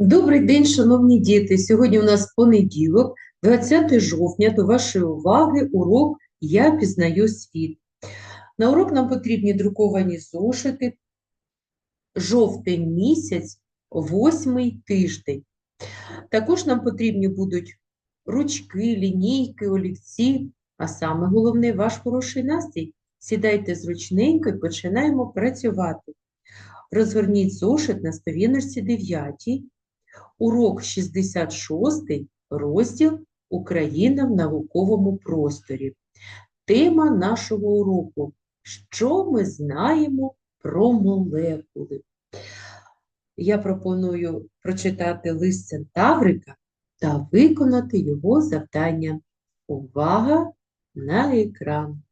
Добрий день, шановні діти! Сьогодні у нас понеділок, 20 жовтня. До вашої уваги урок Я пізнаю світ. На урок нам потрібні друковані зошити. Жовтень місяць, восьмий тиждень. Також нам потрібні будуть ручки, лінійки, олівці, а саме головне ваш хороший настрій. Сідайте зручненько і починаємо працювати. Розгорніть зошит на сторіночці 9. Урок 66, розділ Україна в науковому просторі. Тема нашого уроку Що ми знаємо про молекули? Я пропоную прочитати лист Центаврика та виконати його завдання. Увага на екран.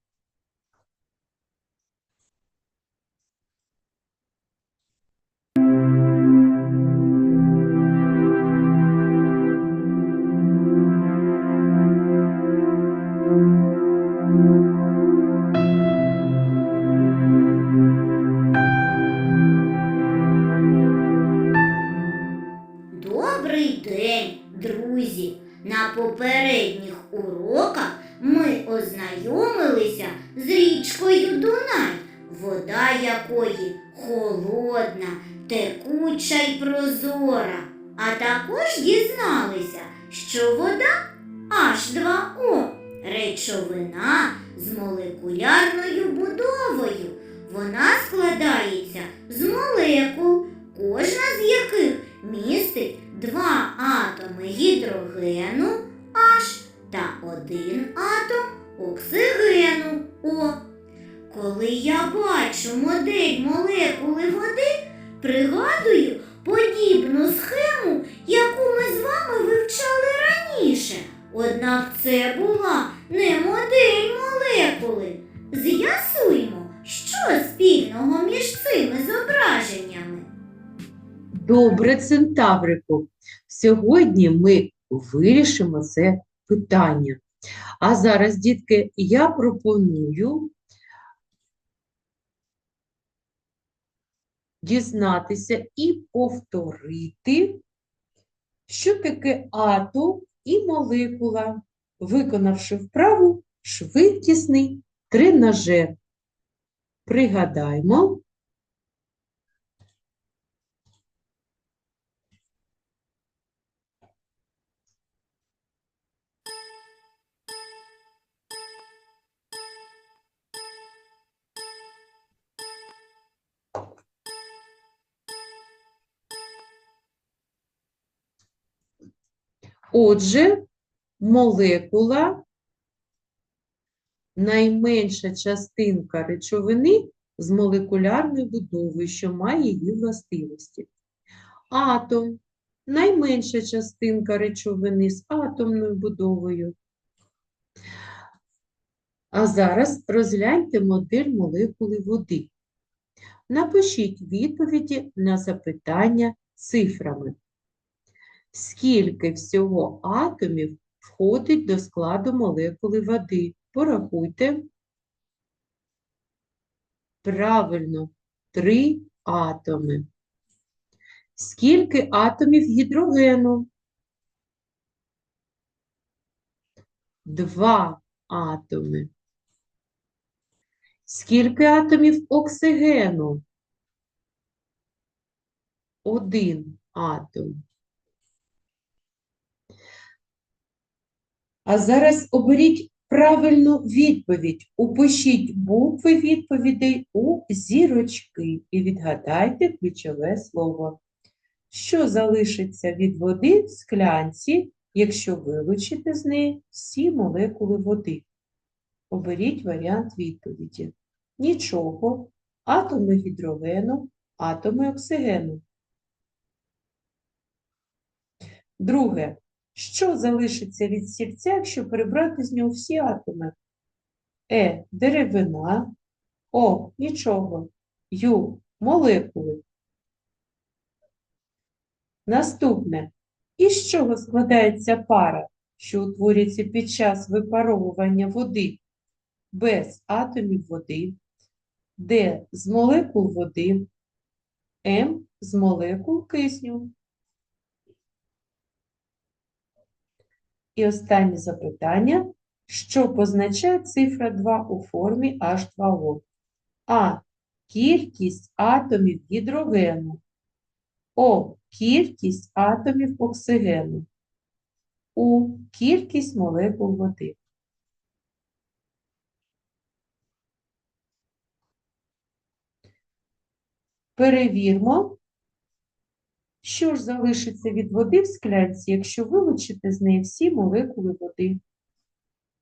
Холодна, текуча й прозора. А також дізналися, що вода H2O речовина з молекулярною будовою. Вона складається з молекул, кожна з яких містить два атоми гідрогену H та один атом оксигену О. Коли я бачу модель молекули пригадую подібну схему, яку ми з вами вивчали раніше. Однак це була не модель молекули. З'ясуймо, що спільного між цими зображеннями. Добре, Центаврику. Сьогодні ми вирішимо це питання. А зараз, дітки, я пропоную дізнатися і повторити, що таке атом і молекула, виконавши вправу швидкісний тренажер. Пригадаймо. Отже, молекула найменша частинка речовини з молекулярною будовою, що має її властивості. Атом найменша частинка речовини з атомною будовою. А зараз розгляньте модель молекули води. Напишіть відповіді на запитання цифрами. Скільки всього атомів входить до складу молекули води? Порахуйте. Правильно, три атоми. Скільки атомів гідрогену? Два атоми. Скільки атомів оксигену? Один атом. А зараз оберіть правильну відповідь. Упишіть букви відповідей у зірочки і відгадайте ключове слово. Що залишиться від води в склянці, якщо вилучити з неї всі молекули води? Оберіть варіант відповіді. Нічого. Атоми гідрогену, атоми оксигену. Друге. Що залишиться від стільця, якщо прибрати з нього всі атоми? Е. Деревина. О. Нічого. Ю. Молекули. Наступне. Із чого складається пара, що утворюється під час випаровування води? Без атомів води. Д. З молекул води. М. З молекул кисню. І останнє запитання. Що позначає цифра 2 у формі H2O? А. Кількість атомів гідрогену. О. Кількість атомів оксигену. У. Кількість молекул води. Перевірмо, що ж залишиться від води в склянці, якщо вилучити з неї всі молекули води.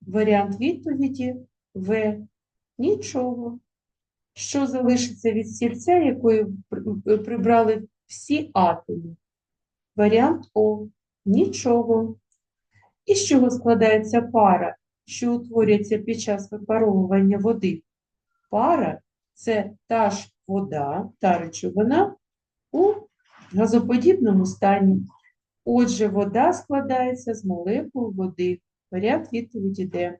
Варіант відповіді В. Нічого. Що залишиться від стільця, якої прибрали всі атоми? Варіант О. Нічого. І з чого складається пара, що утворюється під час випаровування води? Пара це та ж вода, та речовина у газоподібному стані. Отже, вода складається з молекул води. Варіант відповіді Д.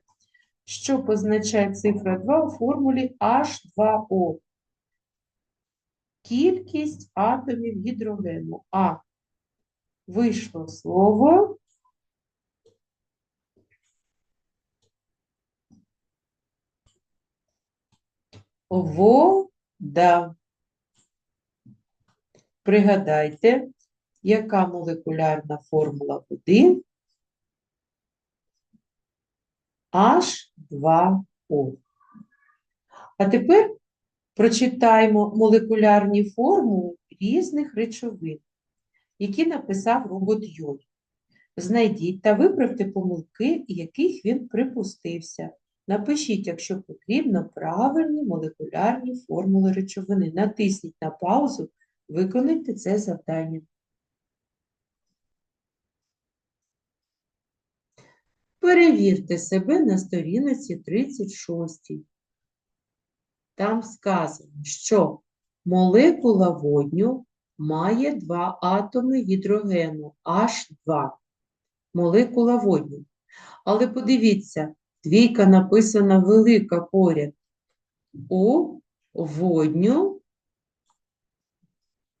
Що позначає цифра 2 у формулі H2O? Кількість атомів гідрогену. А. Вийшло слово. Вода. Пригадайте, яка молекулярна формула води? H2O. А тепер прочитаємо молекулярні формули різних речовин, які написав робот Йой. Знайдіть та виправте помилки, яких він припустився. Напишіть, якщо потрібно, правильні молекулярні формули речовини. Натисніть на паузу, виконайте це завдання. Перевірте себе на сторінці 36. Там сказано, що молекула водню має два атоми гідрогену H2. Молекула водню. Але подивіться, двійка написана велика поряд. У водню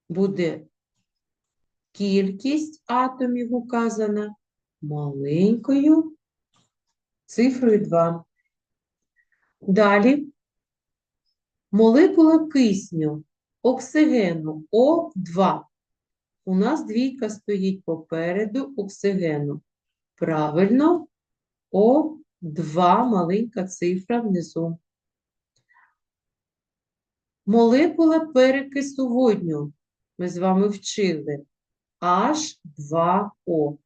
буде кількість атомів указана маленькою цифрою 2. Далі молекула кисню, оксигену О2. У нас двійка стоїть попереду оксигену. Правильно, О2 маленька цифра внизу. Молекула перекису водню. Ми з вами вчили. H2O.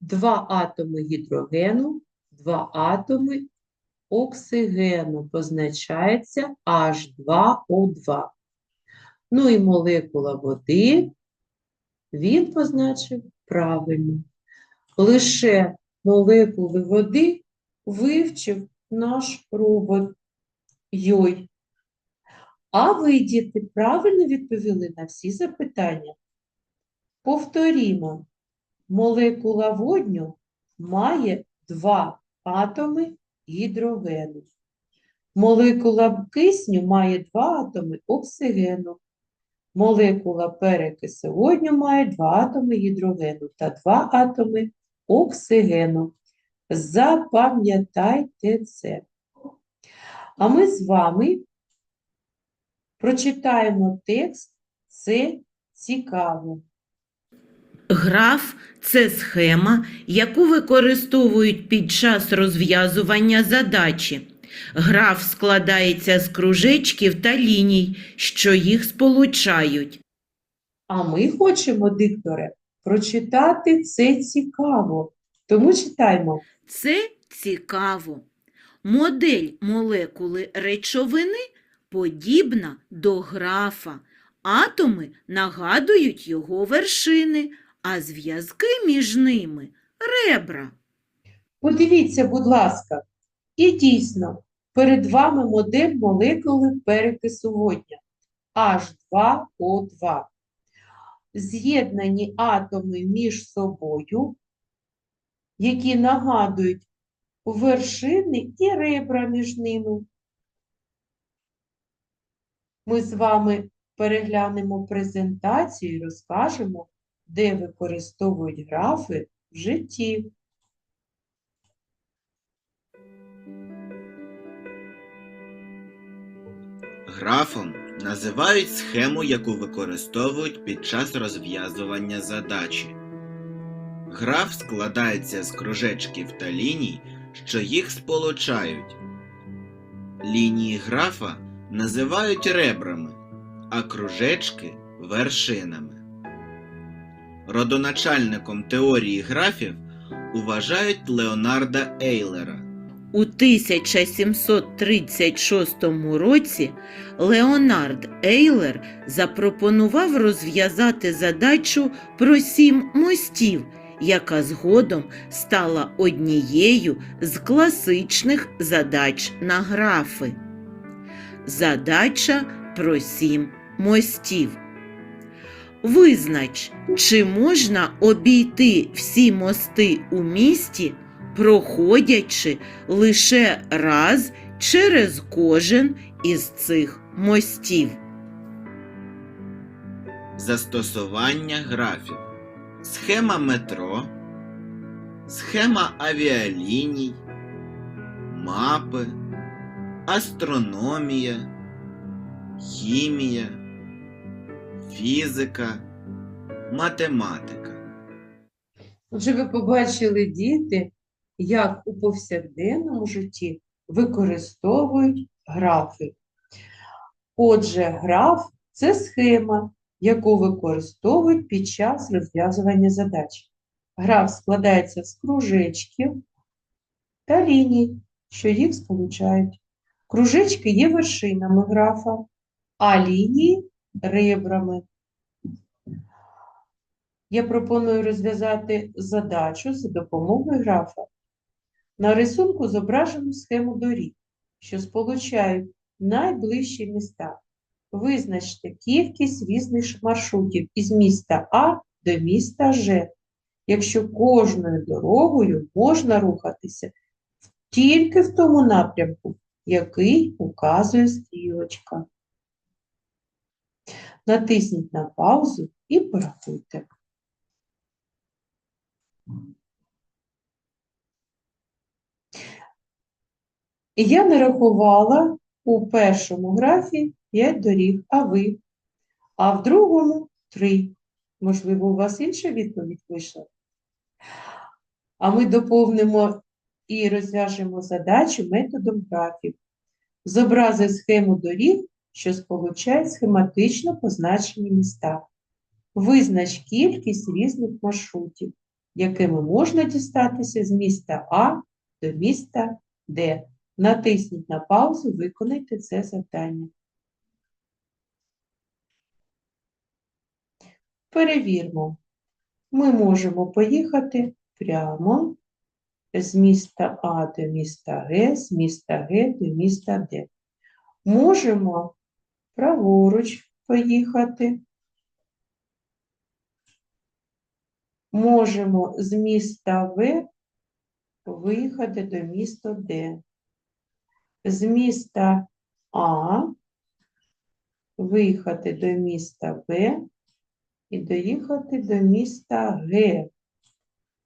Два атоми гідрогену, два атоми оксигену. Позначається H2O2. Ну і молекула води він позначив правильно. Лише молекули води вивчив наш робот Йой. А ви, діти, правильно відповіли на всі запитання? Повторімо. Молекула водню має два атоми гідрогену. Молекула кисню має два атоми оксигену. Молекула перекису водню має два атоми гідрогену та два атоми оксигену. Запам'ятайте це. А ми з вами прочитаємо текст. Це цікаво. Граф це схема, яку використовують під час розв'язування задачі. Граф складається з кружечків та ліній, що їх сполучають. А ми хочемо, дикторе, прочитати це цікаво. Тому читаємо. Це цікаво. Модель молекули речовини подібна до графа. Атоми нагадують його вершини, а зв'язки між ними ребра. Подивіться, будь ласка, і дійсно, перед вами модель молекули перекису водня H2O2. З'єднані атоми між собою, які нагадують вершини і ребра між ними. Ми з вами переглянемо презентацію і розкажемо, де використовують графи в житті. Графом називають схему, яку використовують під час розв'язування задачі. Граф складається з кружечків та ліній, що їх сполучають. Лінії графа називають ребрами, а кружечки вершинами. Родоначальником теорії графів вважають Леонарда Ейлера. У 1736 році Леонард Ейлер запропонував розв'язати задачу про сім мостів, яка згодом стала однією з класичних задач на графи. Задача про сім мостів. Визнач, чи можна обійти всі мости у місті, проходячи лише раз через кожен із цих мостів. Застосування графів. Схема метро, схема авіаліній, мапи, астрономія, хімія, фізика, математика. Отже, ви побачили діти, як у повсякденному житті використовують графи. Отже, граф це схема, яку використовують під час розв'язування задач. Граф складається з кружечків та ліній, що їх сполучають. Кружечки є вершинами графа, а лінії ребрами. Я пропоную розв'язати задачу за допомогою графа. На рисунку зображено схему доріг, що сполучають найближчі міста. Визначте кількість різних маршрутів із міста А до міста Ж, якщо кожною дорогою можна рухатися тільки в тому напрямку, який указує стрілочка. Натисніть на паузу і порахуйте. Я нарахувала у першому графі 5 доріг, а ви? А в другому 3. Можливо, у вас інша відповідь вийшла? А ми доповнимо і розв'яжемо задачу методом графів. Зобрази схему доріг, що сполучають схематично позначені міста. Визнач кількість різних маршрутів, якими можна дістатися з міста А до міста Д. Натисніть на паузу, виконайте це завдання. Перевірмо. Ми можемо поїхати прямо з міста А до міста Г, з міста Г до міста Д. Можемо праворуч поїхати. Можемо з міста В виїхати до міста Д. З міста А виїхати до міста Б і доїхати до міста Г,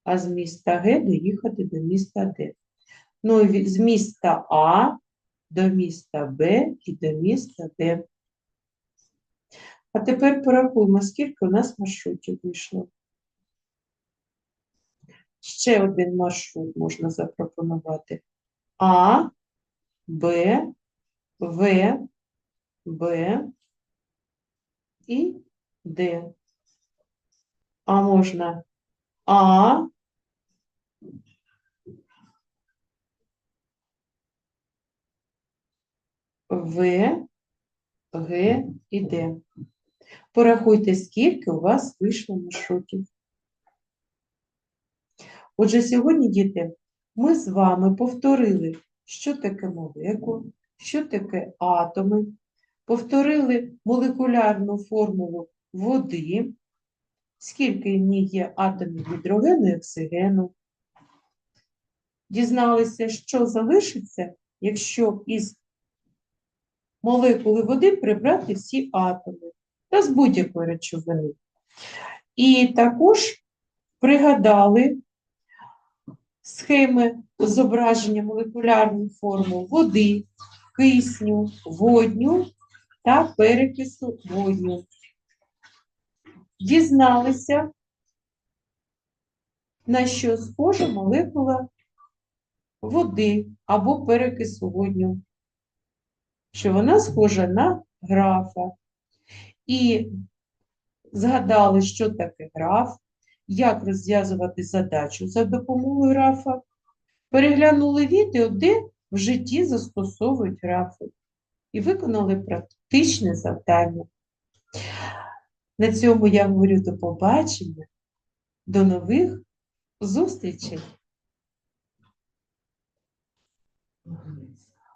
а з міста Г доїхати до міста Д. Ну, і з міста А до міста Б і до міста Д. А тепер порахуємо, скільки у нас маршрутів вийшло. Ще один маршрут можна запропонувати. А, Б, В, Б і Д. А можна А, В, Г і Д. Порахуйте, скільки у вас вийшло маршрутів. Отже, сьогодні, діти, ми з вами повторили, що таке молекула, що таке атоми, повторили молекулярну формулу води, скільки в ній є атомів гідрогену і оксигену. Дізналися, що залишиться, якщо із молекули води прибрати всі атоми та з будь-якої речовини. І також пригадали схеми зображення молекулярних формул води, кисню, водню та перекису водню. Дізналися, на що схожа молекула води або перекису водню, що вона схожа на графа. І згадали, що таке граф, як розв'язувати задачу за допомогою графа. Переглянули відео, де в житті застосовують графи, і виконали практичне завдання. На цьому я говорю до побачення, до нових зустрічей.